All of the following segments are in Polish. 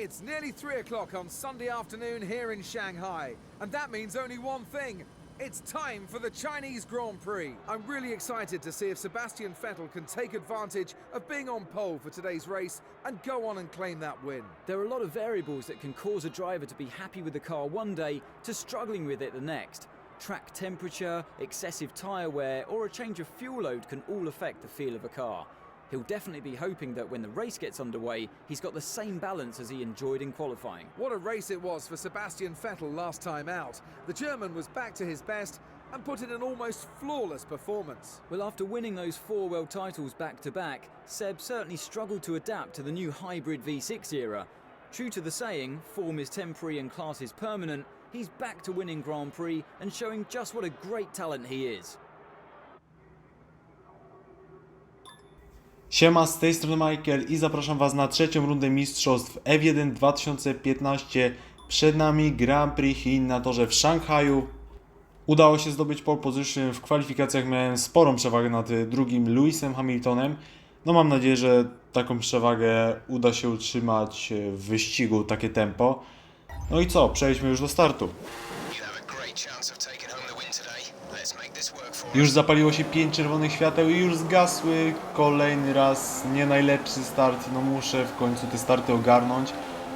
It's nearly 3 o'clock on Sunday afternoon here in Shanghai, and that means only one thing. It's time for the Chinese Grand Prix. I'm really excited to see if Sebastian Vettel can take advantage of being on pole for today's race and go on and claim that win. There are a lot of variables that can cause a driver to be happy with the car one day to struggling with it the next. Track temperature, excessive tyre wear, or a change of fuel load can all affect the feel of a car. He'll definitely be hoping that when the race gets underway, he's got the same balance as he enjoyed in qualifying. What a race it was for Sebastian Vettel last time out. The German was back to his best and put in an almost flawless performance. Well, after winning those four world titles back to back, Seb certainly struggled to adapt to the new hybrid V6 era. True to the saying, form is temporary and class is permanent, he's back to winning Grand Prix and showing just what a great talent he is. Siema, z tej strony Michael i zapraszam Was na trzecią rundę mistrzostw F1 2015. Przed nami Grand Prix Chin na torze w Szanghaju. Udało się zdobyć pole position. W kwalifikacjach miałem sporą przewagę nad y, drugim Lewisem Hamiltonem. No mam nadzieję, że taką przewagę uda się utrzymać y, w wyścigu, takie tempo. No i co, przejdźmy już do startu. You have a great Już zapaliło się pięć czerwonych świateł i już zgasły. Kolejny raz nie najlepszy start. No muszę w końcu te starty ogarnąć.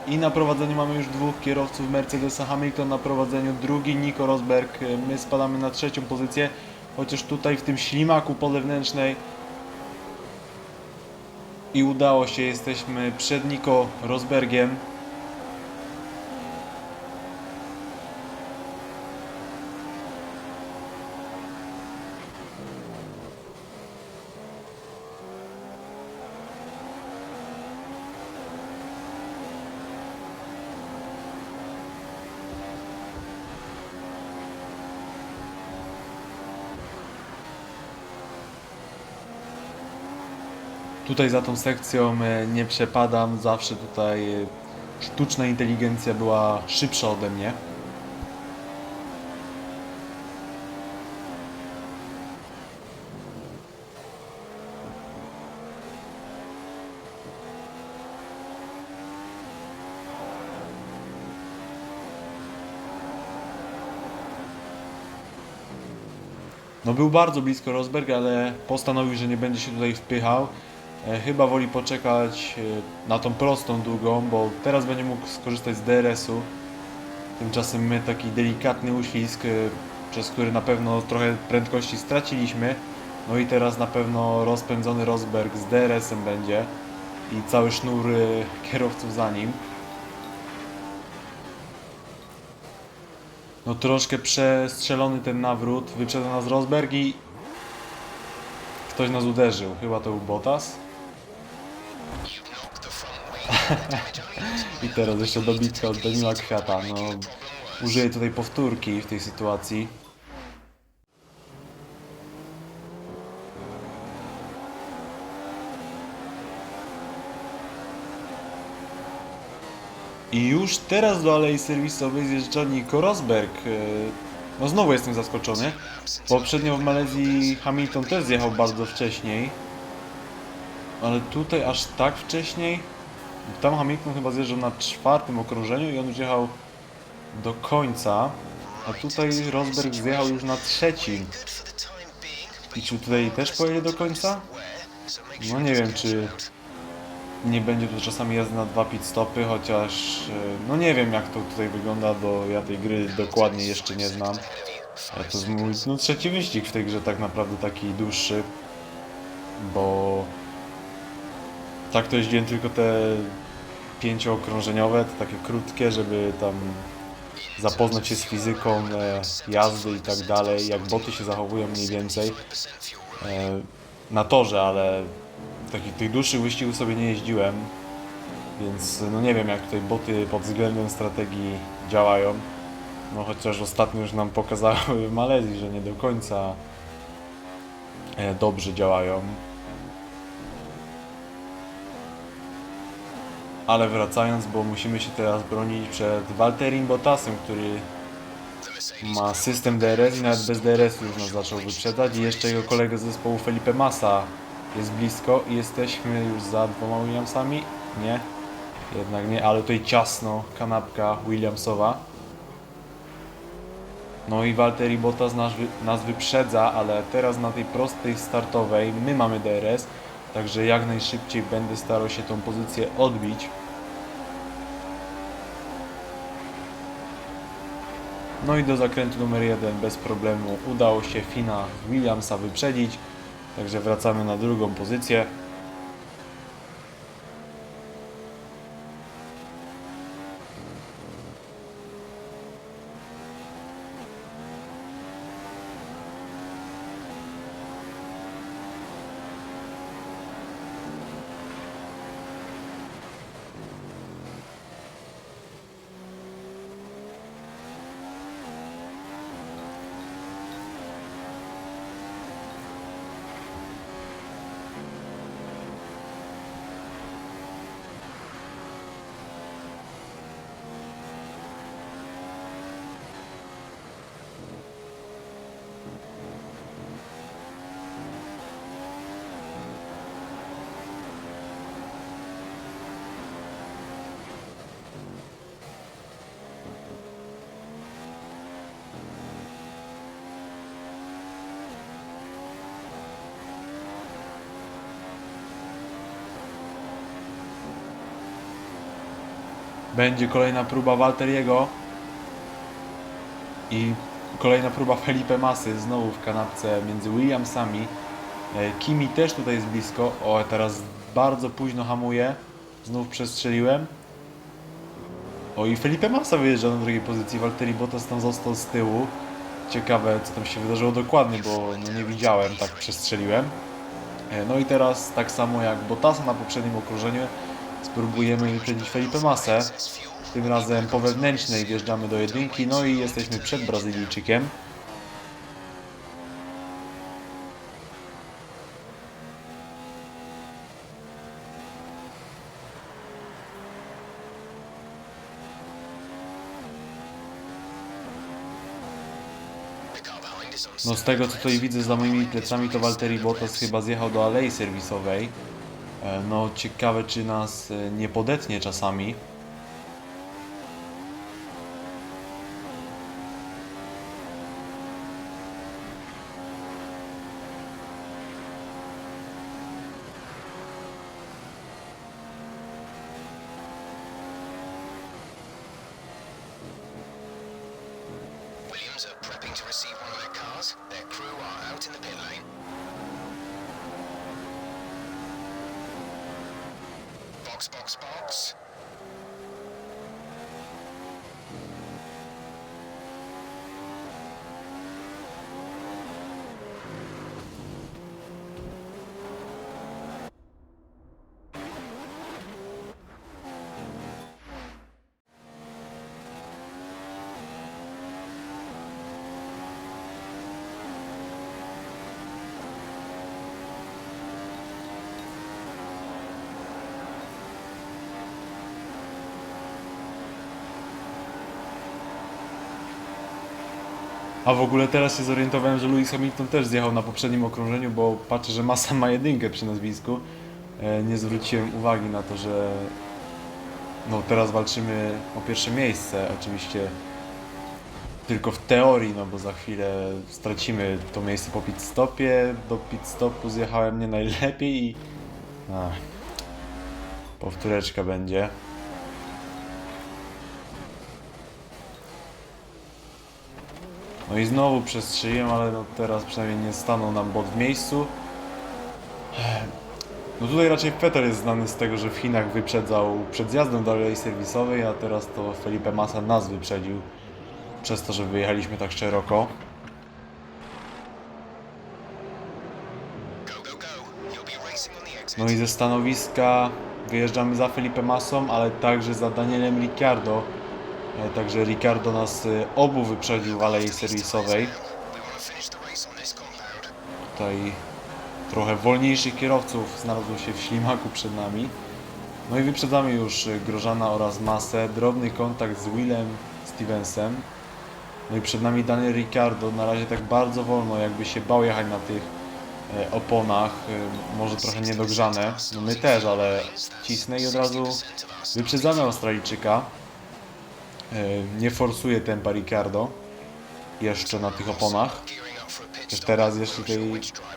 I na prowadzeniu mamy już dwóch kierowców Mercedesa Hamilton na prowadzeniu, drugi Nico Rosberg. My spadamy na trzecią pozycję, chociaż tutaj w tym ślimaku po zewnętrznej i udało się, jesteśmy przed Nico Rosbergiem. Tutaj za tą sekcją e, nie przepadam, zawsze tutaj e, sztuczna inteligencja była szybsza ode mnie. No był bardzo blisko Rosberg, ale postanowił, że nie będzie się tutaj wpychał. E, Chyba woli poczekać e, na tą prostą długą, bo teraz będzie mógł skorzystać z DRS-u. Tymczasem my taki delikatny uślizg, e, przez który na pewno trochę prędkości straciliśmy. No i teraz na pewno rozpędzony Rosberg z DRS-em będzie i cały sznur kierowców za nim. No troszkę przestrzelony ten nawrót, wyprzedza nas Rosberg i ktoś nas uderzył. Chyba to był Bottas. I teraz jeszcze dobitka od Daniela Kwiata. No, użyję tutaj powtórki w tej sytuacji. I już teraz do alei serwisowej zjeżdża Nico Rosberg. E, No znowu jestem zaskoczony. Poprzednio w Malezji Hamilton też zjechał bardzo wcześniej. Ale tutaj aż tak wcześniej? Tam Hamilton chyba zjeżdżał na czwartym okrążeniu i on już jechał do końca. A tutaj Rosberg zjechał już na trzecim. I czy tutaj też pojedzie do końca? No nie wiem, czy nie będzie tu czasami jazdy na dwa pit stopy, chociaż e, no nie wiem jak to tutaj wygląda, bo ja tej gry dokładnie jeszcze nie znam. Ale to jest mój no, trzeci wyścig w tej grze tak naprawdę taki dłuższy, bo tak to jeździłem tylko te pięciookrążeniowe, takie krótkie, żeby tam zapoznać się z fizyką e, jazdy i tak dalej, jak boty się zachowują mniej więcej e, na torze, ale takich tych dłuższych wyścigów sobie nie jeździłem, więc no nie wiem jak tutaj boty pod względem strategii działają. No chociaż ostatnio już nam pokazały w Malezji, że nie do końca e, dobrze działają. Ale wracając, bo musimy się teraz bronić przed Walterim Bottasem, który ma system DRS i nawet bez DRS już nas zaczął wyprzedzać i jeszcze jego kolega z zespołu Felipe Massa jest blisko i jesteśmy już za dwoma Williamsami? Nie? Jednak nie, ale tutaj ciasno, kanapka Williamsowa. No i Valtteri Bottas nas, nas wyprzedza, ale teraz na tej prostej startowej my mamy DRS, także jak najszybciej będę starał się tą pozycję odbić. No i do zakrętu numer jeden bez problemu udało się Fina Williamsa wyprzedzić, także wracamy na drugą pozycję. Będzie kolejna próba Walteriego. I kolejna próba Felipe Masy, znowu w kanapce między Williamsami. E, Kimi też tutaj jest blisko. O, teraz bardzo późno hamuje. Znów przestrzeliłem. O, i Felipe Massa wyjeżdża na drugiej pozycji. Valtteri Bottas tam został z tyłu. Ciekawe, co tam się wydarzyło dokładnie, bo no nie widziałem, tak przestrzeliłem. E, No i teraz, tak samo jak Bottasa na poprzednim okrążeniu, spróbujemy wyprzedzić Felipe Massę. Tym razem po wewnętrznej wjeżdżamy do jedynki, no i jesteśmy przed Brazylijczykiem. No z tego co tutaj widzę za moimi plecami to Valtteri Bottas chyba zjechał do alei serwisowej. E, No ciekawe czy nas e, nie podetnie czasami. Williams are prepping to receive one of their cars. Their crew are out in the pit lane. Box, A w ogóle teraz się zorientowałem, że Lewis Hamilton też zjechał na poprzednim okrążeniu, bo patrzę, że Massa ma jedynkę przy nazwisku. E, Nie zwróciłem uwagi na to, że no teraz walczymy o pierwsze miejsce. Oczywiście tylko w teorii, no bo za chwilę stracimy to miejsce po pit stopie. Do pit stopu zjechałem nie najlepiej i ach, powtóreczka będzie. No i znowu przestrzeliłem, ale no teraz przynajmniej nie stanął nam bot w miejscu. No tutaj raczej Vettel jest znany z tego, że w Chinach wyprzedzał przed zjazdem do alei serwisowej, a teraz to Felipe Massa nas wyprzedził przez to, że wyjechaliśmy tak szeroko. No i ze stanowiska wyjeżdżamy za Felipe Massą, ale także za Danielem Ricciardo. E, Także Ricciardo nas e, obu wyprzedził w alei serwisowej. Tutaj trochę wolniejszych kierowców znalazło się w ślimaku przed nami. No i wyprzedzamy już y, Grożana oraz Masę. Drobny kontakt z Willem Stevensem. No i przed nami Daniel Ricciardo. Na razie tak bardzo wolno, jakby się bał jechać na tych e, oponach, e, może trochę niedogrzane. No my też, ale cisnę i od razu wyprzedzamy Australijczyka. E, Nie forsuje tempa Ricardo jeszcze na tych oponach. Teraz jeszcze tutaj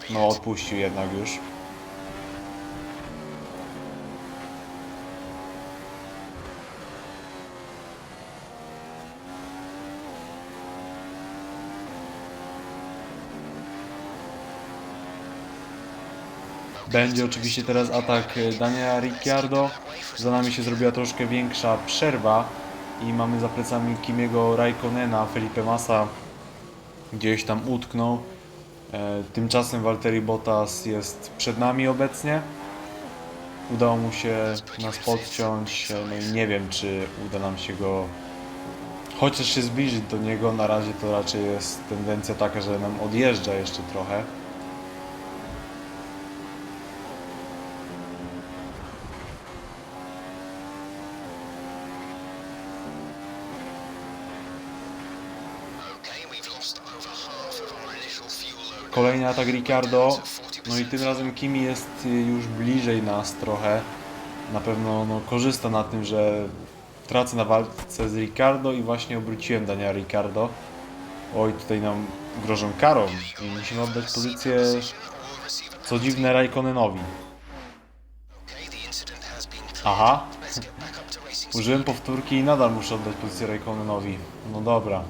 no odpuścił jednak już. Będzie oczywiście teraz atak e, Daniela Ricciardo. Za nami się zrobiła troszkę większa przerwa i mamy za plecami Kimiego Raikkonena, Felipe Massa gdzieś tam utknął. E, Tymczasem Valtteri Bottas jest przed nami obecnie. Udało mu się nas podciąć, no i nie wiem czy uda nam się go chociaż się zbliżyć do niego. Na razie to raczej jest tendencja taka, że nam odjeżdża jeszcze trochę. Kolejny atak Ricardo. No i tym razem Kimi jest y, już bliżej nas trochę. Na pewno no, korzysta na tym, że tracę na walce z Ricardo i właśnie obróciłem Dania Ricardo. Oj, tutaj nam grożą karą i musimy oddać pozycję, co dziwne, Raikkonenowi. Aha, użyłem powtórki i nadal muszę oddać pozycję Raikkonenowi. No dobra,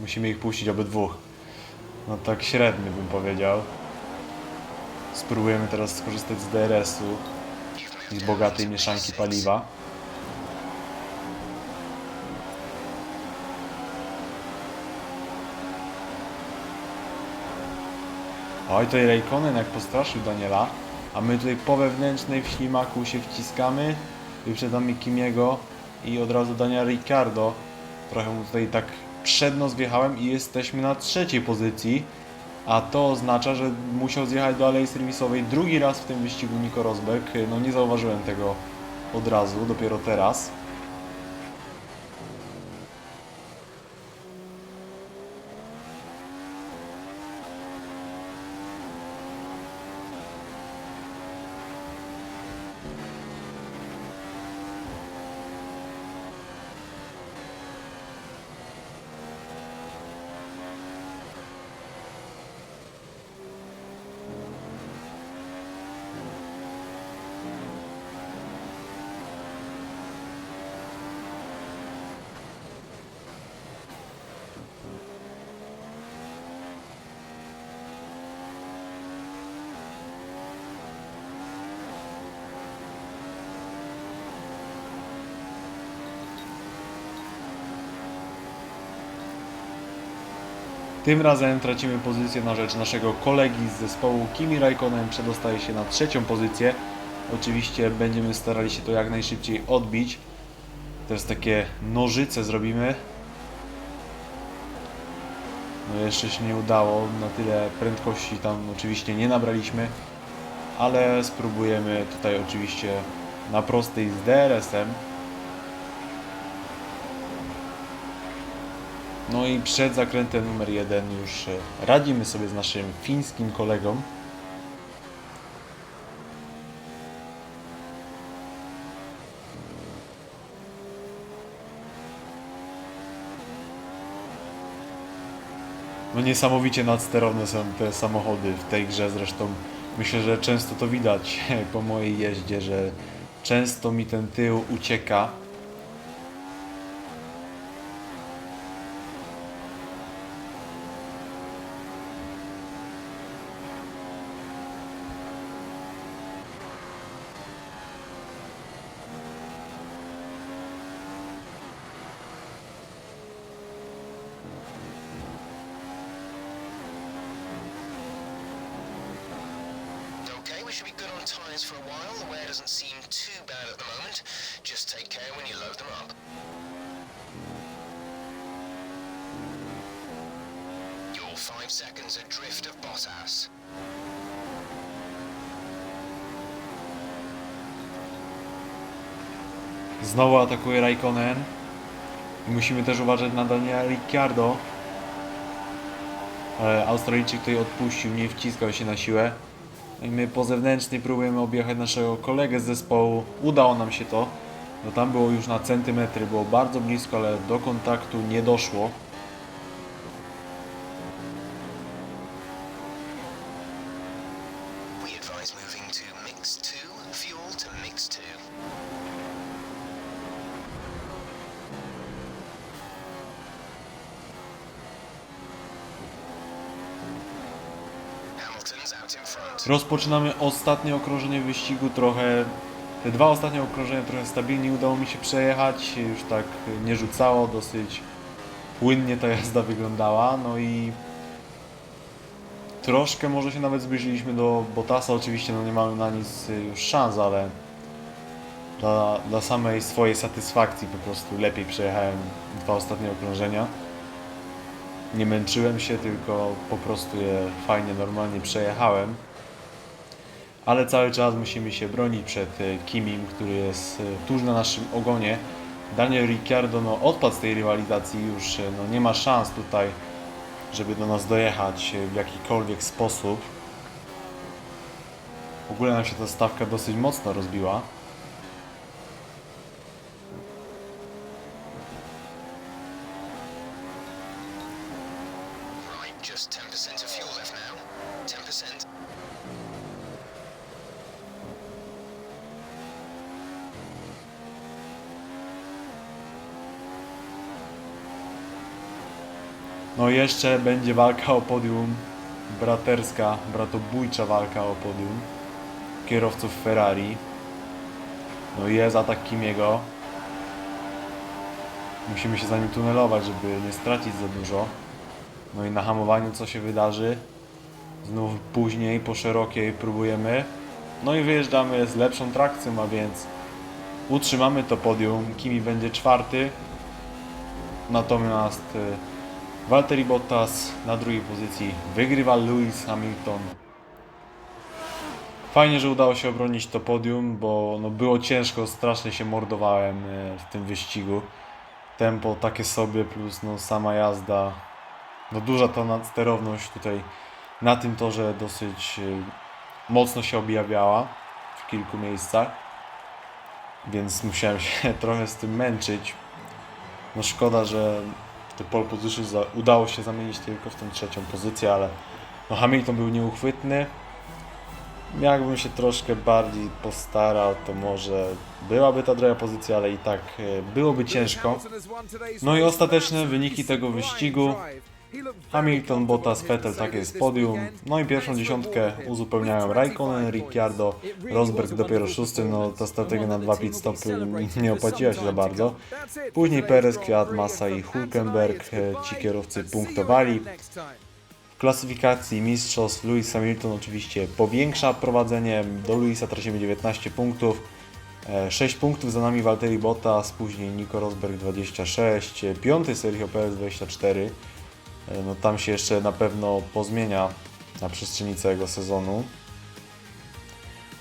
musimy ich puścić obydwóch. No tak średnio bym powiedział. Spróbujemy teraz skorzystać z DRS-u i z bogatej mieszanki paliwa. Oj, tutaj Raikkonen jak postraszył Daniela, a my tutaj po wewnętrznej w ślimaku się wciskamy, wyprzedzamy Kimiego i od razu Daniela Ricardo. Trochę mu tutaj tak przed nos wjechałem i jesteśmy na trzeciej pozycji, a to oznacza, że musiał zjechać do alei serwisowej drugi raz w tym wyścigu Nico Rosberg. No nie zauważyłem tego od razu, dopiero teraz. Tym razem tracimy pozycję na rzecz naszego kolegi z zespołu Kimi Raikkonen przedostaje się na trzecią pozycję. Oczywiście będziemy starali się to jak najszybciej odbić. Teraz takie nożyce zrobimy. No jeszcze się nie udało, na tyle prędkości tam oczywiście nie nabraliśmy, ale spróbujemy tutaj oczywiście na prostej z DRS-em. No i przed zakrętem numer jeden już e, radzimy sobie z naszym fińskim kolegą. No niesamowicie nadsterowne są te samochody w tej grze, zresztą myślę, że często to widać po mojej jeździe, że często mi ten tył ucieka. We should be good on for a while. The wear doesn't seem too bad at the moment. Just take care when you load them up. You're five seconds adrift of Bottas. Znowu atakuje Raikkonen. I musimy też uważać na Daniela Ricciardo. Ale Australijczyk tutaj odpuścił, nie wciskał się na siłę. I my po zewnętrznej próbujemy objechać naszego kolegę z zespołu. Udało nam się to. No tam było już na centymetry, było bardzo blisko, ale do kontaktu nie doszło. We advise moving to mix 2, fuel to mix 2. Hamilton's. Rozpoczynamy ostatnie okrążenie wyścigu, trochę te dwa ostatnie okrążenia trochę stabilnie udało mi się przejechać, już tak nie rzucało, dosyć płynnie ta jazda wyglądała, no i troszkę może się nawet zbliżyliśmy do Bottasa, oczywiście no nie mamy na nic y, już szans, ale dla, dla samej swojej satysfakcji po prostu lepiej przejechałem dwa ostatnie okrążenia. Nie męczyłem się, tylko po prostu je fajnie, normalnie przejechałem. Ale cały czas musimy się bronić przed e, Kimim, który jest e, tuż na naszym ogonie. Daniel Ricciardo no, odpadł z tej rywalizacji już, e, no, nie ma szans tutaj, żeby do nas dojechać w jakikolwiek sposób. W ogóle nam się ta stawka dosyć mocno rozbiła. No jeszcze będzie walka o podium, braterska, bratobójcza walka o podium kierowców Ferrari. No i jest atak Kimiego. Musimy się za nim tunelować, żeby nie stracić za dużo. No i na hamowaniu co się wydarzy? Znów później po szerokiej próbujemy. No i wyjeżdżamy z lepszą trakcją, a więc utrzymamy to podium. Kimi będzie czwarty. Natomiast y, Valtteri Bottas na drugiej pozycji wygrywa Lewis Hamilton. Fajnie, że udało się obronić to podium, bo no było ciężko, strasznie się mordowałem e, w tym wyścigu. Tempo takie sobie, plus no sama jazda. No duża ta nadsterowność tutaj na tym torze dosyć e, mocno się objawiała w kilku miejscach. Więc musiałem się trochę z tym męczyć. No szkoda, że te pole position za, udało się zamienić tylko w tą trzecią pozycję, ale no Hamilton był nieuchwytny. Jakbym się troszkę bardziej postarał, to może byłaby ta druga pozycja, ale i tak e, byłoby ciężko. No i ostateczne wyniki tego wyścigu. Hamilton, Bottas, Vettel, takie jest podium. No i pierwszą dziesiątkę uzupełniają Raikkonen, Ricciardo, Rosberg dopiero szósty. No ta strategia na dwa pit stopy nie opłaciła się za bardzo. Później Perez, Kwiat, Massa i Hulkenberg, e, ci kierowcy punktowali. W klasyfikacji mistrzostw Lewis Hamilton oczywiście powiększa prowadzenie. Do Lewisa tracimy 19 punktów. 6 punktów za nami Valtteri Bottas, później Nico Rosberg 26, e, piąty Sergio Perez 24. E, No tam się jeszcze na pewno pozmienia na przestrzeni całego sezonu.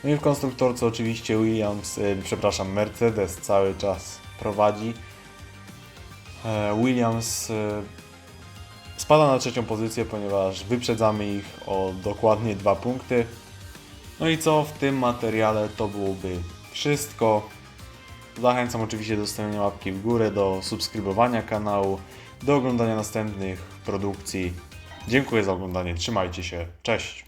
No i w konstruktorce oczywiście Williams, e, przepraszam, Mercedes cały czas prowadzi. E, Williams spada na trzecią pozycję, ponieważ wyprzedzamy ich o dokładnie dwa punkty. No i co w tym materiale to byłoby wszystko. Zachęcam oczywiście do stawiania łapki w górę, do subskrybowania kanału, do oglądania następnych produkcji. Dziękuję za oglądanie, trzymajcie się, cześć!